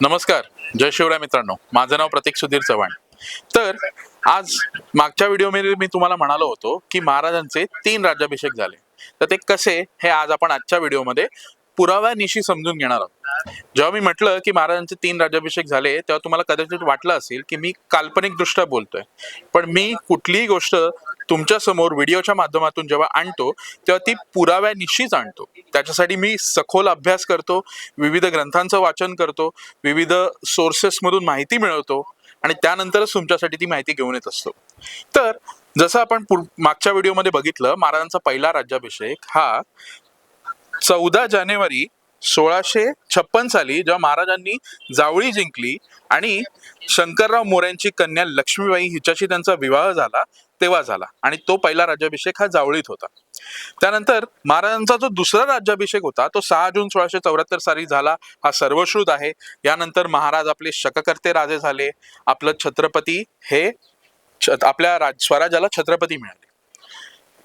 नमस्कार जय शिवराय मित्रांनो. माझं नाव प्रतीक सुधीर चव्हाण. तर आज मागच्या व्हिडिओमध्ये मी तुम्हाला म्हणालो होतो की महाराजांचे तीन राज्याभिषेक झाले. तर ते कसे हे आज आपण आजच्या व्हिडिओमध्ये पुराव्यानिशी समजून घेणार आहोत. जेव्हा मी म्हटलं की महाराजांचे तीन राज्याभिषेक झाले तेव्हा तुम्हाला कदाचित वाटलं असेल की मी काल्पनिक दृष्ट्या बोलतोय. पण मी कुठलीही गोष्ट तुमच्यासमोर व्हिडिओच्या माध्यमातून जेव्हा आणतो तेव्हा ती पुराव्यानिशीच आणतो. त्याच्यासाठी मी सखोल अभ्यास करतो विविध ग्रंथांचं वाचन करतो विविध सोर्सेसमधून माहिती मिळवतो आणि त्यानंतरच तुमच्यासाठी ती माहिती घेऊन येत असतो. तर जसं आपण मागच्या व्हिडिओमध्ये बघितलं महाराजांचा पहिला राज्याभिषेक हा चौदा जानेवारी सोळाशे छप्पन साली जेव्हा महाराजांनी जावळी जिंकली आणि शंकरराव मोऱ्यांची कन्या लक्ष्मीबाई हिच्याशी त्यांचा विवाह झाला तेव्हा झाला. आणि तो पहिला राज्याभिषेक हा जावळीत होता. त्यानंतर महाराजांचा जो दुसरा राज्याभिषेक होता तो सहा जून सोळाशे चौऱ्याहत्तर साली झाला. हा सर्वश्रुत आहे. यानंतर महाराज आपले शककर्ते राजे झाले. आपलं छत्रपती हे छ- आपल्या राज स्वराज्याला छत्रपती मिळाले.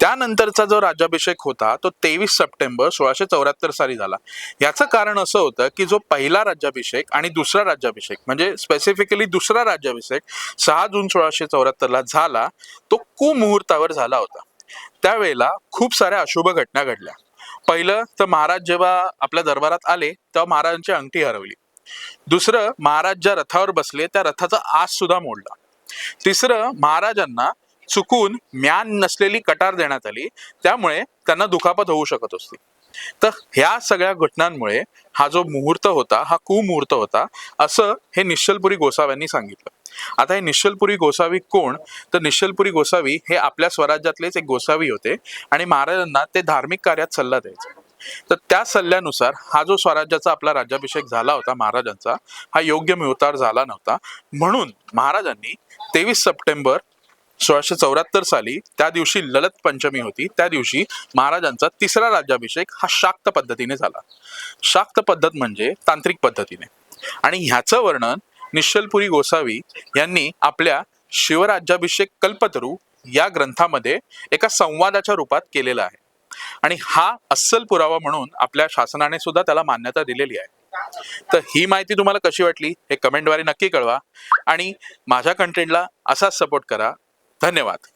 त्यानंतरचा जो राज्याभिषेक होता तो तेवीस सप्टेंबर सोळाशे चौऱ्याहत्तर साली झाला. याचं कारण असं होतं की जो पहिला राज्याभिषेक आणि दुसरा राज्याभिषेक म्हणजे स्पेसिफिकली दुसरा राज्याभिषेक सहा जून सोळाशे चौऱ्याहत्तरला झाला तो कुमुहूर्तावर झाला होता. त्यावेळेला खूप साऱ्या अशुभ घटना घडल्या. पहिलं तर महाराज जेव्हा आपल्या दरबारात आले तेव्हा महाराजांची अंगठी हरवली. दुसरं महाराज ज्या रथावर बसले त्या रथाचा आस सुद्धा मोडला. तिसरं महाराजांना चुकून म्यान नसलेली कटार देण्यात आली. त्यामुळे त्यांना दुखापत होऊ शकत असते तर ह्या सगळ्या घटनांमुळे हा जो मुहूर्त होता हा कुमुहूर्त होता असं हे निश्चलपुरी गोसाव्यांनी सांगितलं. आता हे निश्चलपुरी गोसावी कोण? तर निश्चलपुरी गोसावी हे आपल्या स्वराज्यातलेच एक गोसावी होते आणि महाराजांना ते धार्मिक कार्यात सल्ला द्यायचे. तर त्या सल्ल्यानुसार हा जो स्वराज्याचा आपला राज्याभिषेक झाला होता महाराजांचा हा योग्य मिळतार झाला नव्हता. म्हणून महाराजांनी तेवीस सप्टेंबर सोळाशे चौऱ्याहत्तर साली त्या दिवशी ललत पंचमी होती. त्या दिवशी महाराजांचा तिसरा राज्याभिषेक हा शाक्त पद्धतीने झाला. शाक्त पद्धत म्हणजे तांत्रिक पद्धतीने. आणि ह्याचं वर्णन निश्चलपुरी गोसावी यांनी आपल्या शिवराज्याभिषेक कल्पतरू या ग्रंथामध्ये एका संवादाच्या रूपात केलेला आहे. आणि हा अस्सल पुरावा म्हणून आपल्या शासनाने सुद्धा त्याला मान्यता दिलेली आहे. तर ही माहिती तुम्हाला कशी वाटली हे कमेंटद्वारे नक्की कळवा. आणि माझ्या कंटेंटला असाच सपोर्ट करा. धन्यवाद.